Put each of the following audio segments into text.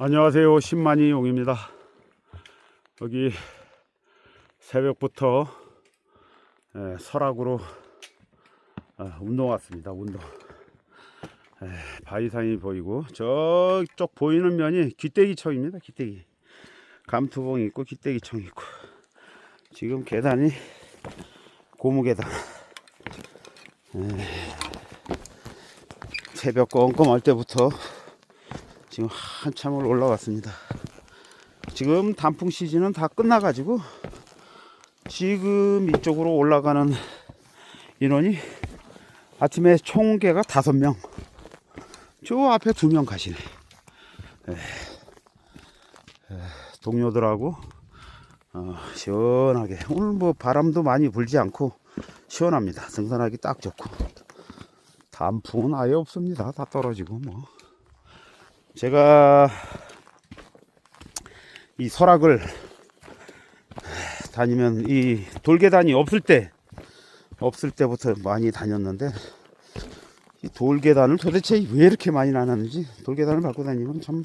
안녕하세요. 신만이 용입니다. 여기 새벽부터 에, 설악으로 아, 운동 왔습니다. 운동. 에, 바위산이 보이고 저쪽 보이는 면이 귀때기청입니다. 귀때기. 감투봉 있고 귀때기청 있고 지금 계단이 고무 계단. 에, 새벽 껌껌할 때부터 지금 한참을 올라왔습니다. 지금 단풍 시즌은 다 끝나가지고 지금 이쪽으로 올라가는 인원이 아침에 총계가 다섯 명. 저 앞에 두 명 가시네. 에, 에, 동료들하고 어, 시원하게 오늘 뭐 바람도 많이 불지 않고 시원합니다. 등산하기 딱 좋고 단풍은 아예 없습니다. 다 떨어지고 뭐. 제가 이 설악을 다니면 이 돌계단이 없을 때 없을 때부터 많이 다녔는데 이 돌계단을 도대체 왜 이렇게 많이 나눴는지 돌계단을 밟고 다니면 참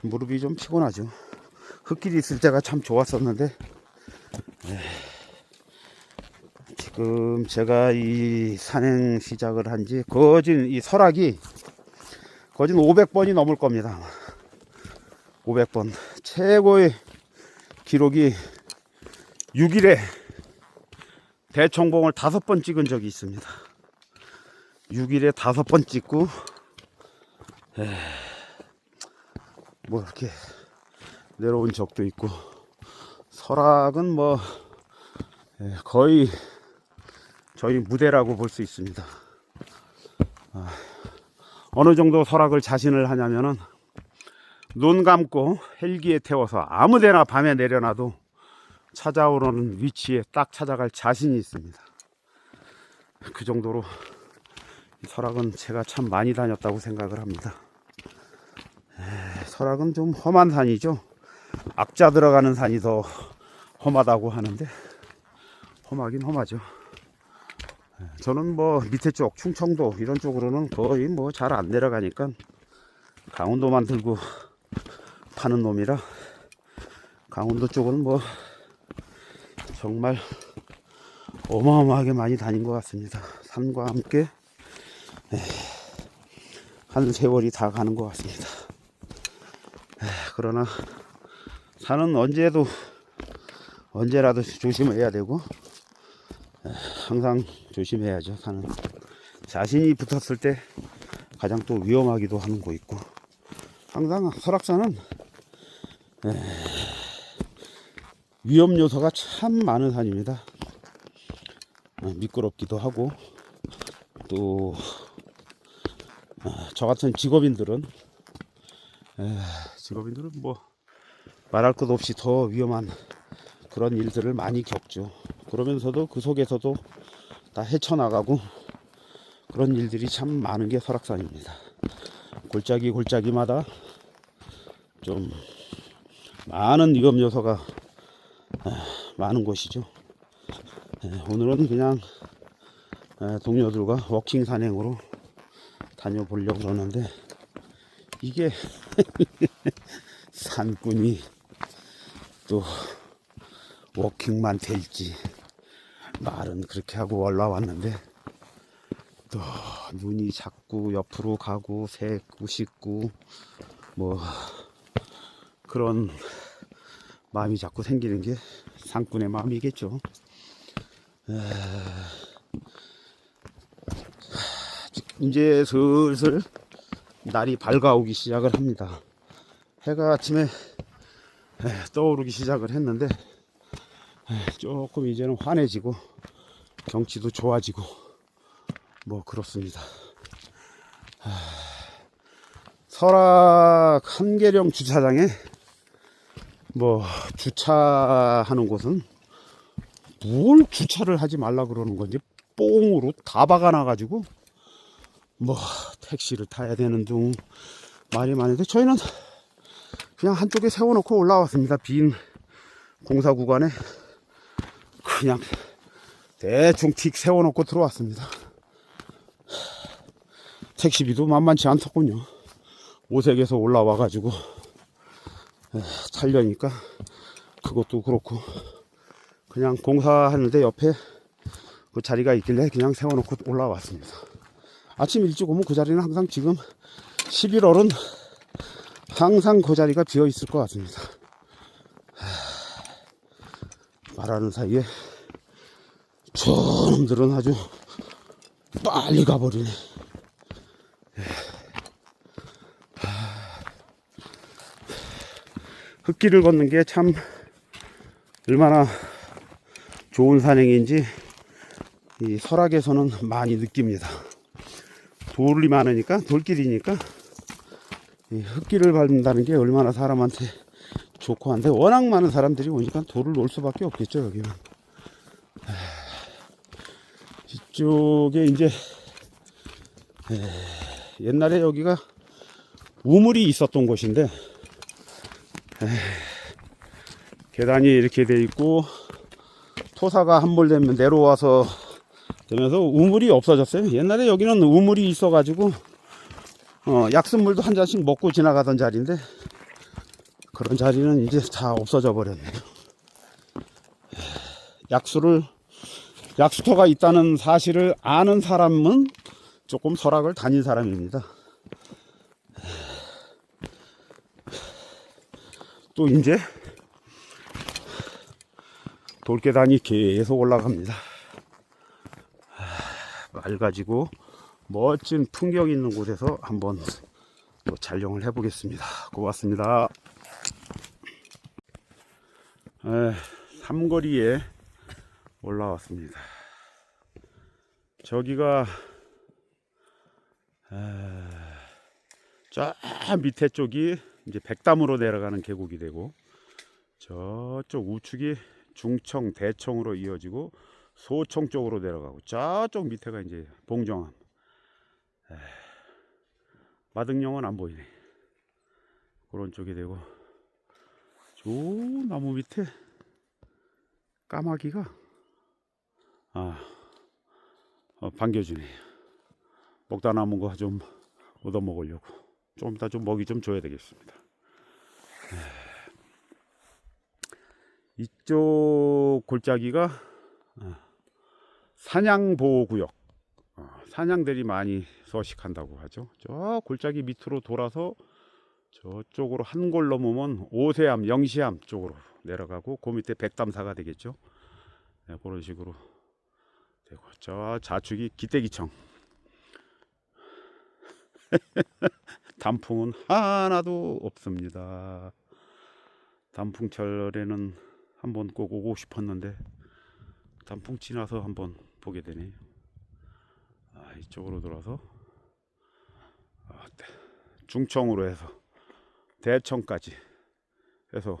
무릎이 좀 피곤하죠. 흙길이 있을 때가 참 좋았었는데 에, 지금 제가 이 산행 시작을 한 지 거진 이 설악이 거진 500번이 넘을 겁니다. 아마. 500번. 최고의 기록이 6일에 대청봉을 다섯 번 찍은 적이 있습니다. 6일에 다섯 번 찍고, 에, 뭐 이렇게 내려온 적도 있고, 설악은 뭐, 에, 거의 저희 무대라고 볼 수 있습니다. 아, 어느 정도 설악을 자신을 하냐면은 눈 감고 헬기에 태워서 아무데나 밤에 내려놔도 찾아오는 위치에 딱 찾아갈 자신이 있습니다. 그 정도로 이 설악은 제가 참 많이 다녔다고 생각을 합니다. 에, 설악은 좀 험한 산이죠. 악자 들어가는 산이 더 험하다고 하는데 험하긴 험하죠. 저는 뭐 밑에 쪽 충청도 이런 쪽으로는 거의 뭐 잘 안 내려가니까 강원도만 들고 파는 놈이라 강원도 쪽은 뭐 정말 어마어마하게 많이 다닌 것 같습니다. 산과 함께 에, 한 세월이 다 가는 것 같습니다. 에, 그러나 산은 언제도 언제라도 조심해야 되고 항상 조심해야죠. 산은 자신이 붙었을 때 가장 또 위험하기도 하는 거 있고 항상 설악산은 에, 위험 요소가 참 많은 산입니다. 어, 미끄럽기도 하고 또 저 같은 직업인들은 에, 직업인들은 뭐 말할 것 없이 더 위험한 그런 일들을 많이 겪죠. 그러면서도 그 속에서도 다 헤쳐나가고 그런 일들이 참 많은 게 설악산입니다. 골짜기 골짜기마다 좀 많은 위험 요소가 아, 많은 곳이죠. 예, 오늘은 그냥 아, 동료들과 워킹 산행으로 다녀보려고 그러는데 이게 산꾼이 또 워킹만 될지 말은 그렇게 하고 올라왔는데 또 눈이 자꾸 옆으로 가고 새고 씻고 뭐 그런 마음이 자꾸 생기는 게 상꾼의 마음이겠죠. 에... 이제 슬슬 날이 밝아오기 시작을 합니다. 해가 아침에 에, 떠오르기 시작을 했는데 에, 조금 이제는 환해지고 경치도 좋아지고 뭐 그렇습니다. 하, 설악 한계령 주차장에 뭐 주차하는 곳은 뭘 주차를 하지 말라 그러는 건지 뽕으로 다 박아놔 가지고 뭐 택시를 타야 되는 둥 말이 많은데 저희는 그냥 한쪽에 세워놓고 올라왔습니다. 빈 공사 구간에 그냥 대충 틱 세워놓고 들어왔습니다. 택시비도 만만치 않더군요. 오색에서 올라와가지고 에, 살려니까 그것도 그렇고 그냥 공사하는데 옆에 그 자리가 있길래 그냥 세워놓고 올라왔습니다. 아침 일찍 오면 그 자리는 항상 지금 11월은 항상 그 자리가 비어 있을 것 같습니다. 하, 말하는 사이에 저놈들은 아주 빨리 가버리네. 흙길을 걷는 게 참 얼마나 좋은 산행인지 이 설악에서는 많이 느낍니다. 돌이 많으니까 돌길이니까 이 흙길을 밟는다는 게 얼마나 사람한테 좋고 한데 워낙 많은 사람들이 오니까 돌을 놓을 수밖에 없겠죠 여기는. 하, 이쪽에 이제 에, 옛날에 여기가 우물이 있었던 곳인데 에, 계단이 이렇게 돼 있고 토사가 함몰되면 내려와서 되면서 우물이 없어졌어요. 옛날에 여기는 우물이 있어가지고 어, 약수물도 한 잔씩 먹고 지나가던 자리인데 그런 자리는 이제 다 없어져 버렸네요. 약수를 약수터가 있다는 사실을 아는 사람은 조금 설악을 다닌 사람입니다. 또 이제 돌계단이 계속 올라갑니다. 맑아지고 멋진 풍경 있는 곳에서 한번 또 촬영을 해보겠습니다. 고맙습니다. 에, 삼거리에 올라왔습니다. 저기가 에, 저 밑에 쪽이 이제 백담으로 내려가는 계곡이 되고 저쪽 우측이 중청 대청으로 이어지고 소청 쪽으로 내려가고 저쪽 밑에가 이제 봉정암 에, 마등령은 안 보이네 그런 쪽이 되고 저 나무 밑에 까마귀가 아 어, 반겨주네요 먹다 남은 거 좀 얻어 먹으려고. 좀 이따 좀 먹이 좀 줘야 되겠습니다. 이쪽 골짜기가 어, 사냥보호구역. 어, 사냥들이 많이 서식한다고 하죠. 저 골짜기 밑으로 돌아서 저쪽으로 한 골 넘으면 오세암 영시암 쪽으로 내려가고 그 밑에 백담사가 되겠죠. 네, 그런 식으로 되고 저 좌측이 기대기청. 단풍은 하나도 없습니다. 단풍철에는 한번 꼭 오고 싶었는데 단풍 지나서 한번 보게 되네요. 아, 이쪽으로 돌아서. 아, 대- 중청으로 해서 대청까지 해서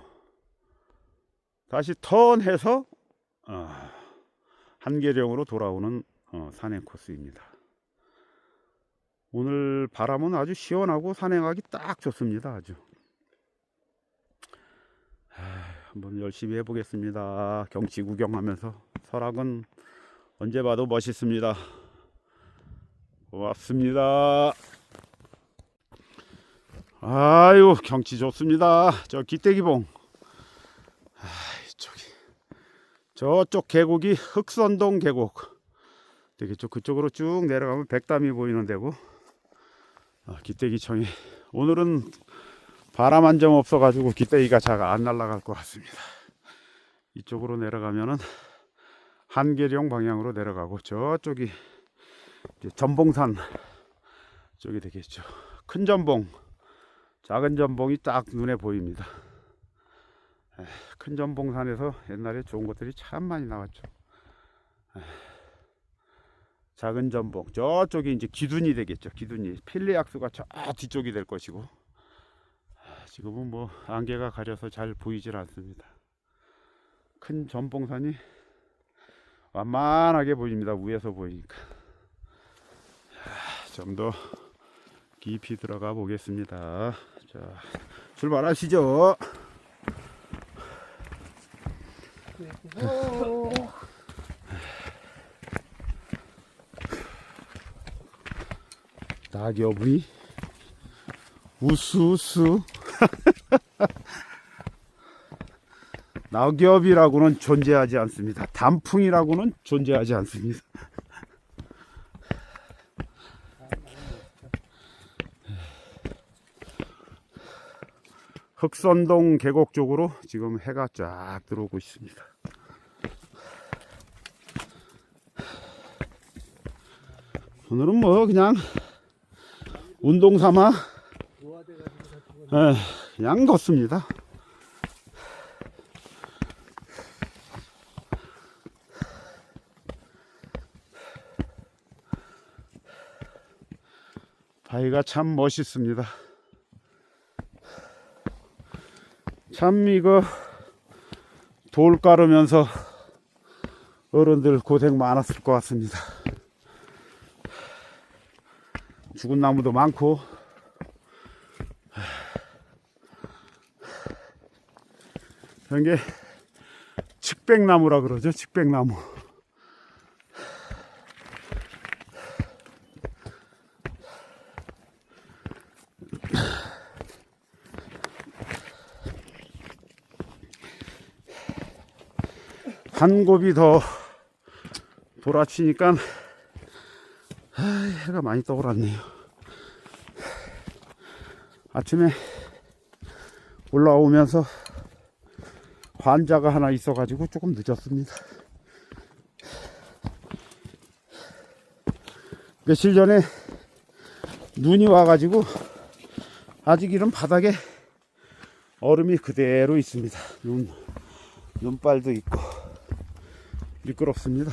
다시 턴해서 아, 한계령으로 돌아오는 어, 산행 코스입니다. 오늘 바람은 아주 시원하고 산행하기 딱 좋습니다. 아주. 한번 열심히 해보겠습니다. 경치 구경하면서 설악은 언제 봐도 멋있습니다. 고맙습니다. 아유 경치 좋습니다. 저 기대기봉. 저쪽 계곡이 흑선동 계곡. 되겠죠. 그쪽으로 쭉 내려가면 백담이 보이는 데고. 아, 기대기청이 오늘은 바람 한 점 없어가지고 기대기가 잘 안 날아갈 것 같습니다. 이쪽으로 내려가면은 한계령 방향으로 내려가고 저쪽이 전봉산 쪽이 되겠죠. 큰 전봉, 작은 전봉이 딱 눈에 보입니다. 에, 큰 전봉산에서 옛날에 좋은 것들이 참 많이 나왔죠. 에, 작은 전봉, 저쪽이 이제 기둔이 되겠죠. 기둔이 필리악수가 저 뒤쪽이 될 것이고. 지금은 뭐 안개가 가려서 잘 보이질 않습니다. 큰 전봉산이 완만하게 보입니다. 위에서 보이니까. 좀 더 깊이 들어가 보겠습니다. 자, 출발하시죠. 낙엽이 우수수 낙엽이라고는 존재하지 않습니다. 단풍이라고는 존재하지 않습니다. 흑선동 계곡 쪽으로 지금 해가 쫙 들어오고 있습니다. 오늘은 뭐 그냥 운동 삼아 예, 그냥 걷습니다. 바위가 참 멋있습니다. 참 이거 돌 깔으면서 어른들 고생 많았을 것 같습니다. 죽은 나무도 많고 이런 게 측백나무라 그러죠. 측백나무. 한 곱이 더 돌아치니까 아, 해가 많이 떠올랐네요. 아침에 올라오면서 환자가 하나 있어가지고 조금 늦었습니다. 며칠 전에 눈이 와가지고 아직 이런 바닥에 얼음이 그대로 있습니다. 눈, 눈발도 있고 미끄럽습니다.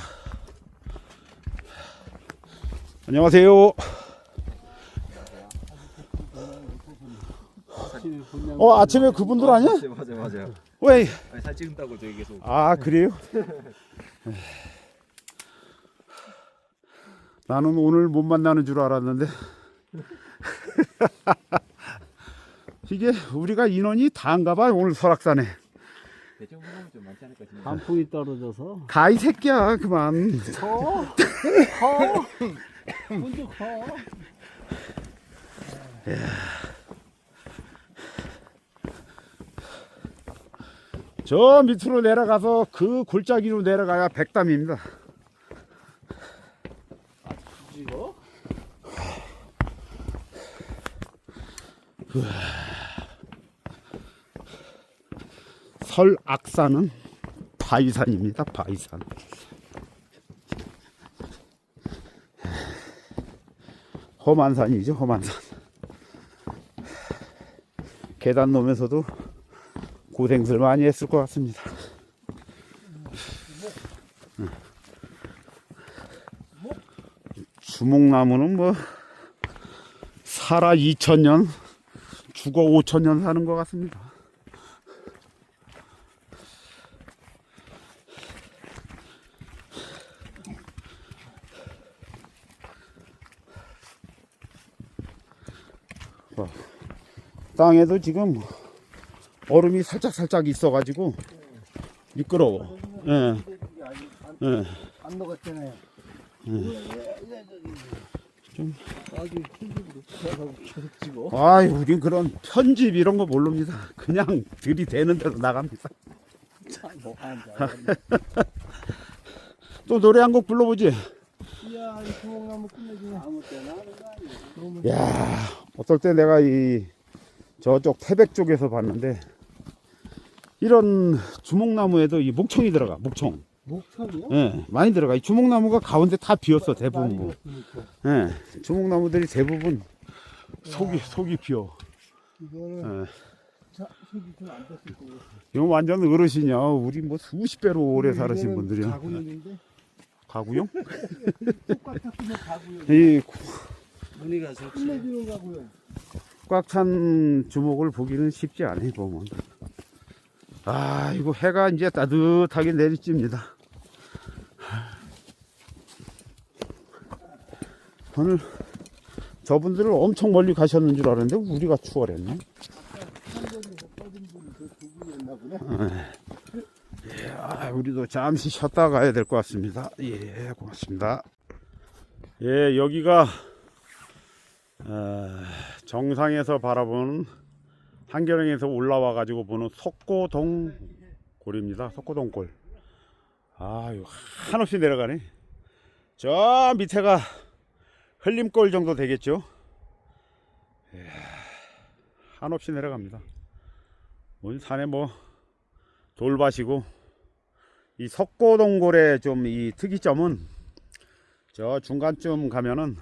안녕하세요. 어 아침에 그분들 아니야? 네, 맞아요, 맞아요. 왜? 아니, 살 찍는다고 저기 계속. 아 그래요? 나는 오늘 못 만나는 줄 알았는데 이게 우리가 인원이 다인가봐 오늘 설악산에 대충 보면 좀 많지 않을까 싶네요. 단풍이 떨어져서 가이 새끼야 그만 커! 커! 먼저 커! 저 밑으로 내려가서 그 골짜기로 내려가야 백담입니다 이거? 설악산은 바위산입니다 바위산 험한 산이죠 험한 산. 계단 놓으면서도 고생들 많이 했을 것 같습니다. 주목나무는 뭐 살아 2천년 죽어 5천년 사는 것 같습니다 땅에도 지금 얼음이 살짝 살짝 있어가지고 미끄러워. 예. 예. 안 녹았잖아요. 좀. 아주 힘들고. 아이, 우린 그런 편집 이런 거 모릅니다. 그냥 들이대는 대로 나갑니다. 뭐. 또 노래 한 곡 불러보지. 거 아니야. 야, 어떨 때 내가 이 저쪽 태백 쪽에서 봤는데 이런 주목나무에도 이 목청이 들어가. 목청. 목청이요? 예, 많이 들어가. 이 주목나무가 가운데 다 비었어 대부분. 뭐. 예, 주목나무들이 대부분 속이 속이 비어. 이거는 예. 자, 속이 좀안 됐을 거고. 이건 완전 어르신이야. 우리 뭐 수십 배로 오래 살으신 분들이야. 가구용인데 가구용? 똑같았으면 가구용. 이 무늬가 좋지. 꽉 찬 주목을 보기는 쉽지 않아 보면. 아, 이거 해가 이제 따뜻하게 내리찝니다. 오늘 저분들은 엄청 멀리 가셨는 줄 알았는데 우리가 추월했네. 아, 우리도 잠시 쉬었다 가야 될 것 같습니다. 예, 고맙습니다. 예, 여기가 어, 정상에서 바라보는 한겨령에서 올라와 가지고 보는 석고동 골입니다. 석고동 골. 아유, 한없이 내려가네. 저 밑에가 흘림골 정도 되겠죠? 이야, 한없이 내려갑니다. 뭔 산에 뭐 돌밭이고 이 석고동골의 좀 이 특이점은 저 중간쯤 가면은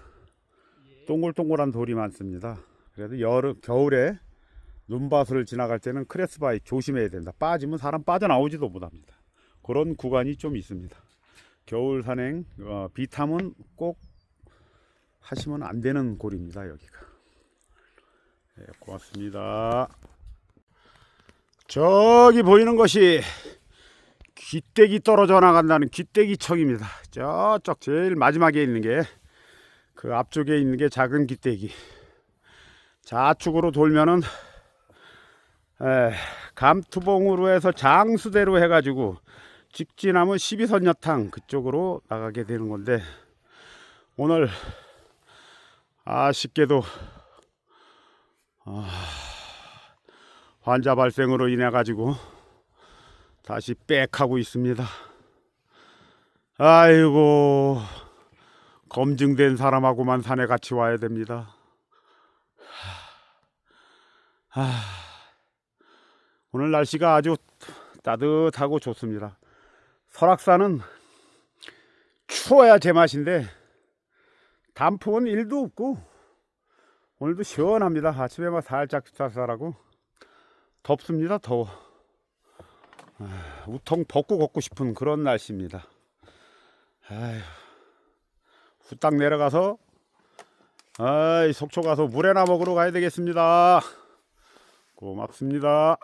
동글동글한 돌이 많습니다. 그래도 여름 겨울에 눈밭을 지나갈 때는 크레스바이 조심해야 된다. 빠지면 사람 빠져나오지도 못합니다. 그런 구간이 좀 있습니다. 겨울 산행 어, 비탐은 꼭 하시면 안 되는 골입니다. 여기가. 네, 고맙습니다. 저기 보이는 것이 귀때기 떨어져 나간다는 귀때기청입니다. 저쪽 제일 마지막에 있는 게 그 앞쪽에 있는 게 작은 귀때기. 좌측으로 돌면은 에, 감투봉으로 해서 장수대로 해가지고 직진하면 12선녀탕 그쪽으로 나가게 되는 건데 오늘 아쉽게도 아, 환자 발생으로 인해 가지고 다시 빽하고 있습니다. 아이고 검증된 사람하고만 산에 같이 와야 됩니다. 하, 오늘 날씨가 아주 따뜻하고 좋습니다. 설악산은 추워야 제맛인데 단풍은 일도 없고 오늘도 시원합니다. 아침에 막 살짝 쌀쌀하고 덥습니다. 더워. 아, 우통 벗고 걷고 싶은 그런 날씨입니다. 아휴, 후딱 내려가서 아이 속초 가서 물에나 먹으러 가야 되겠습니다. 고맙습니다.